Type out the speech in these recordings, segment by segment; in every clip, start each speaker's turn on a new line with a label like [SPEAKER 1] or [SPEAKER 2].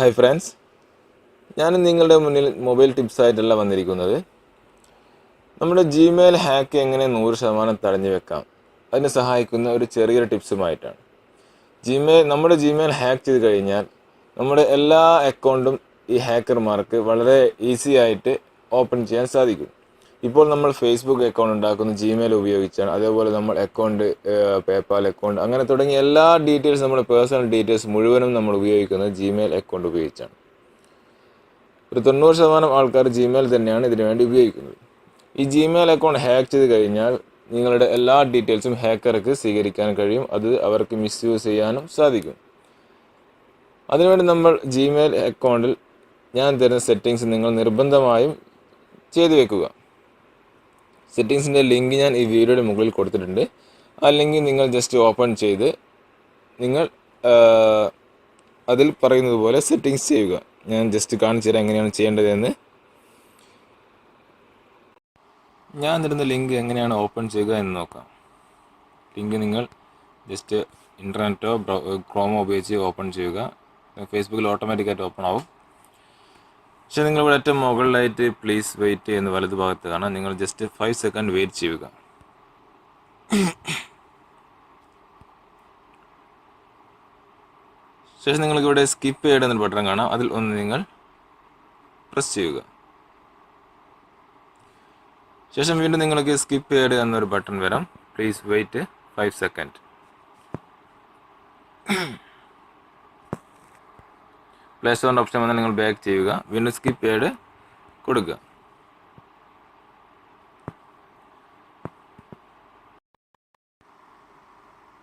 [SPEAKER 1] Hi friends ഞാൻ നിങ്ങളുടെ മുന്നിൽ മൊബൈൽ ടിപ്സായിട്ടല്ല വന്നിരിക്കുന്നത്. നമ്മുടെ ജിമെയിൽ ഹാക്ക് എങ്ങനെ നൂറ് ശതമാനം തടഞ്ഞു വെക്കാം? അതിന് സഹായിക്കുന്ന ഒരു ചെറിയൊരു ടിപ്സുമായിട്ടാണ് ജിമെയിൽ നമ്മുടെ ജിമെയിൽ ഹാക്ക് ചെയ്ത് കഴിഞ്ഞാൽ നമ്മുടെ എല്ലാ അക്കൗണ്ടും ഈ ഹാക്കർമാർക്ക് വളരെ ഈസി ആയിട്ട് ഓപ്പൺ ചെയ്യാൻ സാധിക്കും. ഇപ്പോൾ നമ്മൾ ഫേസ്ബുക്ക് അക്കൗണ്ട് ഉണ്ടാക്കുന്നു ജിമെയിൽ ഉപയോഗിച്ചാണ് അതേപോലെ നമ്മൾ അക്കൗണ്ട് പേപ്പാൽ അക്കൗണ്ട് അങ്ങനെ തുടങ്ങിയ എല്ലാ ഡീറ്റെയിൽസ് നമ്മുടെ പേഴ്സണൽ ഡീറ്റെയിൽസ് മുഴുവനും നമ്മൾ ഉപയോഗിക്കുന്നത് ജിമെയിൽ അക്കൗണ്ട് ഉപയോഗിച്ചാണ്. ഒരു തൊണ്ണൂറ് ശതമാനം ആൾക്കാർ ജിമെയിൽ തന്നെയാണ് ഇതിനു വേണ്ടി ഉപയോഗിക്കുന്നത്. ഈ ജിമെയിൽ അക്കൗണ്ട് ഹാക്ക് ചെയ്ത് കഴിഞ്ഞാൽ നിങ്ങളുടെ എല്ലാ ഡീറ്റെയിൽസും ഹാക്കർക്ക് സ്വീകരിക്കാൻ കഴിയും അത് അവർക്ക് മിസ്യൂസ് ചെയ്യാനും സാധിക്കും. അതിനുവേണ്ടി നമ്മൾ ജിമെയിൽ അക്കൗണ്ടിൽ ഞാൻ തരുന്ന സെറ്റിങ്സ് നിങ്ങൾ നിർബന്ധമായും ചെയ്തു വെക്കുക. സെറ്റിങ്സിന്റെ ലിങ്ക് ഞാൻ ഈ വീഡിയോയുടെ മുകളിൽ കൊടുത്തിട്ടുണ്ട്. അല്ലെങ്കിൽ ലിങ്ക് നിങ്ങൾ ജസ്റ്റ് ഓപ്പൺ ചെയ്ത് നിങ്ങൾ അതിൽ പറയുന്നത് പോലെ സെറ്റിങ്സ് ചെയ്യുക. ഞാൻ ജസ്റ്റ് കാണിച്ചു തരാം എങ്ങനെയാണ് ചെയ്യേണ്ടതെന്ന്. ഞാൻ തരുന്ന ലിങ്ക് എങ്ങനെയാണ് ഓപ്പൺ ചെയ്യുക എന്ന് നോക്കാം. ലിങ്ക് നിങ്ങൾ ജസ്റ്റ് ഇന്റർനെറ്റോ ക്രോമോ ഉപയോഗിച്ച് ഓപ്പൺ ചെയ്യുക. ഫേസ്ബുക്കിൽ ഓട്ടോമാറ്റിക്കായിട്ട് ഓപ്പൺ ആവും. പക്ഷേ നിങ്ങൾ ഇവിടെ ഏറ്റവും മുകളിലായിട്ട് പ്ലീസ് വെയിറ്റ് എന്ന് വലതു ഭാഗത്ത് കാണാം. നിങ്ങൾ ജസ്റ്റ് ഫൈവ് സെക്കൻഡ് വെയിറ്റ് ചെയ്യുക. ശേഷം നിങ്ങൾക്ക് ഇവിടെ സ്കിപ്പ് ചെയ്യേണ്ട എന്നൊരു ബട്ടൺ കാണാം. അതിൽ ഒന്ന് നിങ്ങൾ പ്രസ് ചെയ്യുക. ശേഷം വീണ്ടും നിങ്ങൾക്ക് സ്കിപ്പ് ചെയ്യേണ്ട എന്നൊരു ബട്ടൺ വരാം. Please wait five second play option വന്നാൽ നിങ്ങൾ ബാക്ക് ചെയ്യുക. വീണ്ടും സ്കിപ്പ് ചെയ്ത് കൊടുക്കുക.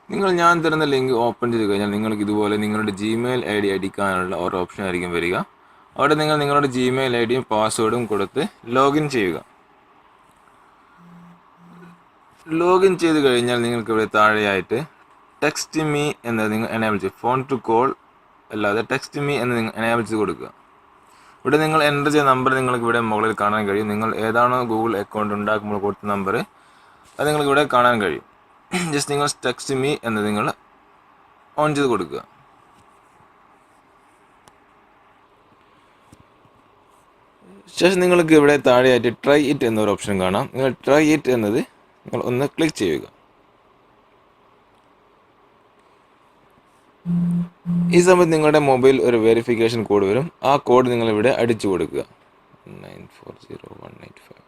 [SPEAKER 1] നിങ്ങൾ ഞാൻ തരുന്ന ലിങ്ക് ഓപ്പൺ ചെയ്ത് കഴിഞ്ഞാൽ നിങ്ങൾക്ക് ഇതുപോലെ നിങ്ങളുടെ ജിമെയിൽ ഐ ഡി അടിക്കാനുള്ള ഒരു ഓപ്ഷൻ ആയിരിക്കും വരിക. അവിടെ നിങ്ങൾ നിങ്ങളുടെ ജിമെയിൽ ഐ ഡിയും പാസ്വേഡും കൊടുത്ത് ലോഗിൻ ചെയ്യുക. ലോഗിൻ ചെയ്ത് കഴിഞ്ഞാൽ നിങ്ങൾക്ക് ഇവിടെ താഴെയായിട്ട് ടെക്സ്റ്റ് മീ എന്നത് നിങ്ങൾ എനേബിൾ ചെയ്യും. ഫോൺ ടു കോൾ അല്ലാതെ ടെക്സ്റ്റ് മീ എന്ന് എനേബിൾ ചെയ്ത് കൊടുക്കുക. ഇവിടെ നിങ്ങൾ എന്റർ ചെയ്ത നമ്പർ നിങ്ങൾക്ക് ഇവിടെ മുകളിൽ കാണാൻ കഴിയും. നിങ്ങൾ ഏതാണോ ഗൂഗിൾ അക്കൗണ്ട് ഉണ്ടാക്കുമ്പോൾ കൊടുത്ത നമ്പർ അത് നിങ്ങൾക്ക് ഇവിടെ കാണാൻ കഴിയും. ജസ്റ്റ് നിങ്ങൾ ടെക്സ്റ്റ് മീ എന്ന് നിങ്ങൾ ഓൺ ചെയ്ത് കൊടുക്കുക. ശേഷം നിങ്ങൾക്ക് ഇവിടെ താഴെയായിട്ട് ട്രൈ ഇറ്റ് എന്നൊരു ഓപ്ഷൻ കാണാം. നിങ്ങൾ ട്രൈ ഇറ്റ് എന്നത് നിങ്ങൾ ഒന്ന് ക്ലിക്ക് ചെയ്യുക. ഈ സമയത്ത് നിങ്ങളുടെ മൊബൈൽ ഒരു വെരിഫിക്കേഷൻ കോഡ് വരും. ആ കോഡ് നിങ്ങൾ ഇവിടെ അടിച്ചു കൊടുക്കുക. Nine four zero one eight five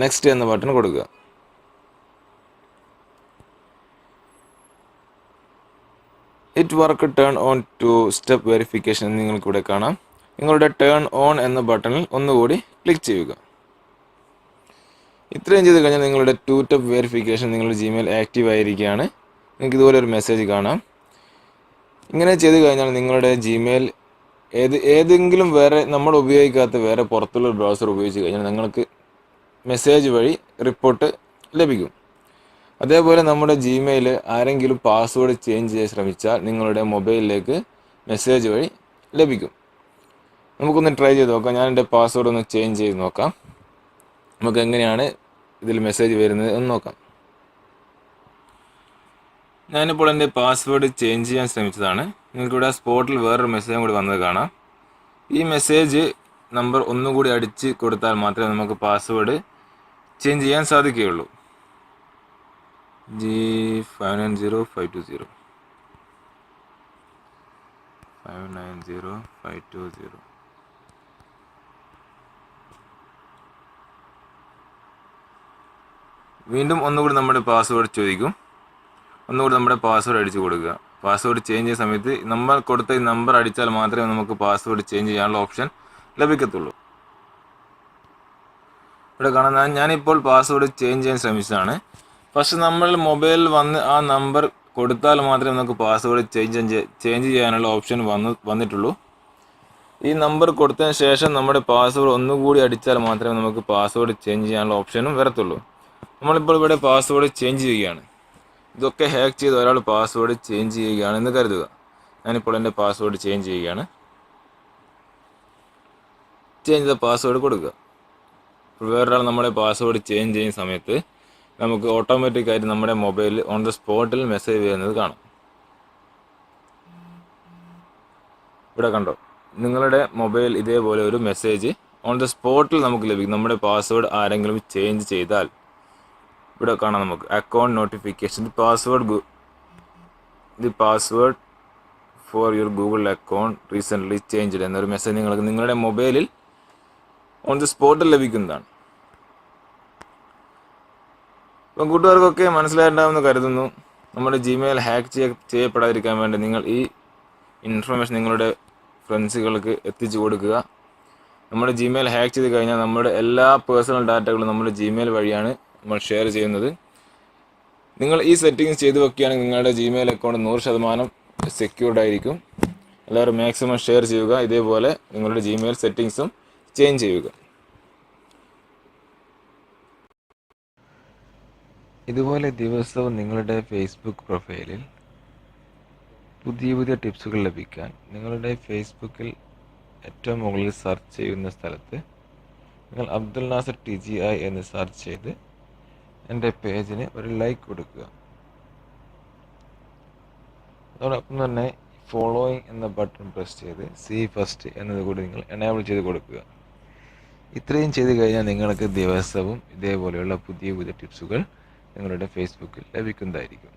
[SPEAKER 1] next എന്ന ബട്ടൺ കൊടുക്കുക. It work turn on two step verification നിങ്ങൾക്കിവിടെ കാണാം. നിങ്ങളുടെ ടേൺ ഓൺ എന്ന ബട്ടണിൽ ഒന്നുകൂടി ക്ലിക്ക് ചെയ്യുക. ഇത്രയും ചെയ്ത് കഴിഞ്ഞാൽ നിങ്ങളുടെ ടു ടപ്പ് വെരിഫിക്കേഷൻ നിങ്ങളുടെ ജിമെയിൽ ആക്റ്റീവ് ആയിരിക്കുകയാണ്. നിങ്ങൾക്ക് ഇതുപോലെ ഒരു മെസ്സേജ് കാണാം. ഇങ്ങനെ ചെയ്ത് കഴിഞ്ഞാൽ നിങ്ങളുടെ ജിമെയിൽ ഏത് ഏതെങ്കിലും വേറെ നമ്മൾ ഉപയോഗിക്കാത്ത വേറെ പുറത്തുള്ള ബ്രൗസർ ഉപയോഗിച്ച് കഴിഞ്ഞാൽ നിങ്ങൾക്ക് മെസ്സേജ് വഴി റിപ്പോർട്ട് ലഭിക്കും. അതേപോലെ നമ്മുടെ ജിമെയിൽ ആരെങ്കിലും പാസ്വേഡ് ചേഞ്ച് ചെയ്യാൻ ശ്രമിച്ചാൽ നിങ്ങളുടെ മൊബൈലിലേക്ക് മെസ്സേജ് വഴി ലഭിക്കും. നമുക്കൊന്ന് ട്രൈ ചെയ്ത് നോക്കാം. ഞാൻ എന്റെ പാസ്വേഡ് ഒന്ന് ചേഞ്ച് ചെയ്ത് നോക്കാം. നമുക്ക് എങ്ങനെയാണ് ഇതിൽ മെസ്സേജ് വരുന്നത് എന്ന് നോക്കാം. ഞാനിപ്പോൾ എന്റെ പാസ്വേഡ് ചേഞ്ച് ചെയ്യാൻ ശ്രമിച്ചതാണ്. നിങ്ങൾക്കിവിടെ സ്പോട്ടിൽ വേറൊരു മെസ്സേജും കൂടി വന്നത് കാണാം. ഈ മെസ്സേജ് നമ്പർ ഒന്നുകൂടി അടിച്ച് കൊടുത്താൽ മാത്രമേ നമുക്ക് പാസ്വേഡ് ചേഞ്ച് ചെയ്യാൻ സാധിക്കുകയുള്ളൂ. G five nine zero five two zero five nine zero five two zero വീണ്ടും ഒന്നുകൂടി നമ്മുടെ പാസ്വേഡ് ചോദിക്കും. ഒന്നുകൂടി നമ്മുടെ പാസ്വേഡ് അടിച്ചു കൊടുക്കുക. പാസ്വേഡ് ചേഞ്ച് ചെയ്യുന്ന സമയത്ത് നമ്മൾ കൊടുത്ത നമ്പർ അടിച്ചാൽ മാത്രമേ നമുക്ക് പാസ്വേഡ് ചേഞ്ച് ചെയ്യാനുള്ള ഓപ്ഷൻ ലഭിക്കത്തുള്ളൂ. ഇവിടെ കാണാൻ ഞാനിപ്പോൾ പാസ്വേഡ് ചേഞ്ച് ചെയ്യാൻ ശ്രമിച്ചതാണ്. പക്ഷെ നമ്മൾ മൊബൈലിൽ വന്ന് ആ നമ്പർ കൊടുത്താൽ മാത്രമേ നമുക്ക് പാസ്വേഡ് ചേഞ്ച് ചേഞ്ച് ചെയ്യാനുള്ള ഓപ്ഷൻ വന്ന് വന്നിട്ടുള്ളൂ. ഈ നമ്പർ കൊടുത്തതിന് ശേഷം നമ്മുടെ പാസ്വേഡ് ഒന്നുകൂടി അടിച്ചാൽ മാത്രമേ നമുക്ക് പാസ്വേഡ് ചേഞ്ച് ചെയ്യാനുള്ള ഓപ്ഷനും വരത്തുള്ളൂ. നമ്മളിപ്പോൾ ഇവിടെ പാസ്വേഡ് ചേഞ്ച് ചെയ്യുകയാണ്. ഇതൊക്കെ ഹാക്ക് ചെയ്ത് ഒരാൾ പാസ്വേഡ് ചേഞ്ച് ചെയ്യുകയാണ് എന്ന് കരുതുക. ഞാനിപ്പോൾ എന്റെ പാസ്വേഡ് ചേഞ്ച് ചെയ്യുകയാണ്. ചേഞ്ച് ദ പാസ്വേഡ് കൊടുക്കുക. വേറൊരാൾ നമ്മുടെ പാസ്വേഡ് ചേഞ്ച് ചെയ്യുന്ന സമയത്ത് നമുക്ക് ഓട്ടോമാറ്റിക്കായിട്ട് നമ്മുടെ മൊബൈലിൽ ഓൺ ദ സ്പോട്ടിൽ മെസ്സേജ് വരുന്നത് കാണാം. ഇവിടെ കണ്ടോ? നിങ്ങളുടെ മൊബൈൽ ഇതേപോലെ ഒരു മെസ്സേജ് ഓൺ ദ സ്പോട്ടിൽ നമുക്ക് ലഭിക്കും. നമ്മുടെ പാസ്വേഡ് ആരെങ്കിലും ചേഞ്ച് ചെയ്താൽ. ഇവിടെ കാണാം നമുക്ക്. Account notification password the password for your Google account recently change എന്നൊരു മെസ്സേജ് നിങ്ങൾക്ക് നിങ്ങളുടെ മൊബൈലിൽ ഓൺ ദി സ്പോട്ടിൽ ലഭിക്കുന്നതാണ്. ഇപ്പം കൂട്ടുകാർക്കൊക്കെ മനസ്സിലായിട്ടുണ്ടാവുമെന്ന് കരുതുന്നു. നമ്മുടെ ജിമെയിൽ ഹാക്ക് ചെയ്യ ചെയ്യപ്പെടാതിരിക്കാൻ വേണ്ടി നിങ്ങൾ ഈ ഇൻഫർമേഷൻ നിങ്ങളുടെ ഫ്രണ്ട്സുകൾക്ക് എത്തിച്ചു കൊടുക്കുക. നമ്മുടെ ജിമെയിൽ ഹാക്ക് ചെയ്ത് കഴിഞ്ഞാൽ നമ്മുടെ എല്ലാ പേഴ്സണൽ ഡാറ്റകളും നമ്മുടെ ജിമെയിൽ വഴിയാണ് നമ്മൾ ഷെയർ ചെയ്യുന്നത്. നിങ്ങൾ ഈ സെറ്റിങ്സ് ചെയ്തു വെക്കുകയാണെങ്കിൽ നിങ്ങളുടെ ജിമെയിൽ അക്കൗണ്ട് നൂറ് ശതമാനം സെക്യൂർഡ് ആയിരിക്കും. എല്ലാവരും മാക്സിമം ഷെയർ ചെയ്യുക. ഇതേപോലെ നിങ്ങളുടെ ജിമെയിൽ സെറ്റിങ്സും ചേഞ്ച് ചെയ്യുക. ഇതുപോലെ ദിവസവും നിങ്ങളുടെ ഫേസ്ബുക്ക് പ്രൊഫൈലിൽ പുതിയ പുതിയ ടിപ്സുകൾ ലഭിക്കാൻ നിങ്ങളുടെ ഫേസ്ബുക്കിൽ ഏറ്റവും മുകളിൽ സെർച്ച് ചെയ്യുന്ന സ്ഥലത്ത് നിങ്ങൾ Abdul Nasar T G I എന്ന് സെർച്ച് ചെയ്ത് എന്റെ പേജിന് ഒരു ലൈക്ക് കൊടുക്കുക. അതോടൊപ്പം തന്നെ ഫോളോയിങ് എന്ന ബട്ടൺ പ്രസ് ചെയ്ത് സി ഫസ്റ്റ് എന്നത് കൂടി നിങ്ങൾ എനേബിൾ ചെയ്ത് കൊടുക്കുക. ഇത്രയും ചെയ്ത് കഴിഞ്ഞാൽ നിങ്ങൾക്ക് ദിവസവും ഇതേപോലെയുള്ള പുതിയ പുതിയ ടിപ്സുകൾ നിങ്ങളുടെ ഫേസ്ബുക്കിൽ ലഭിക്കുന്നതായിരിക്കും.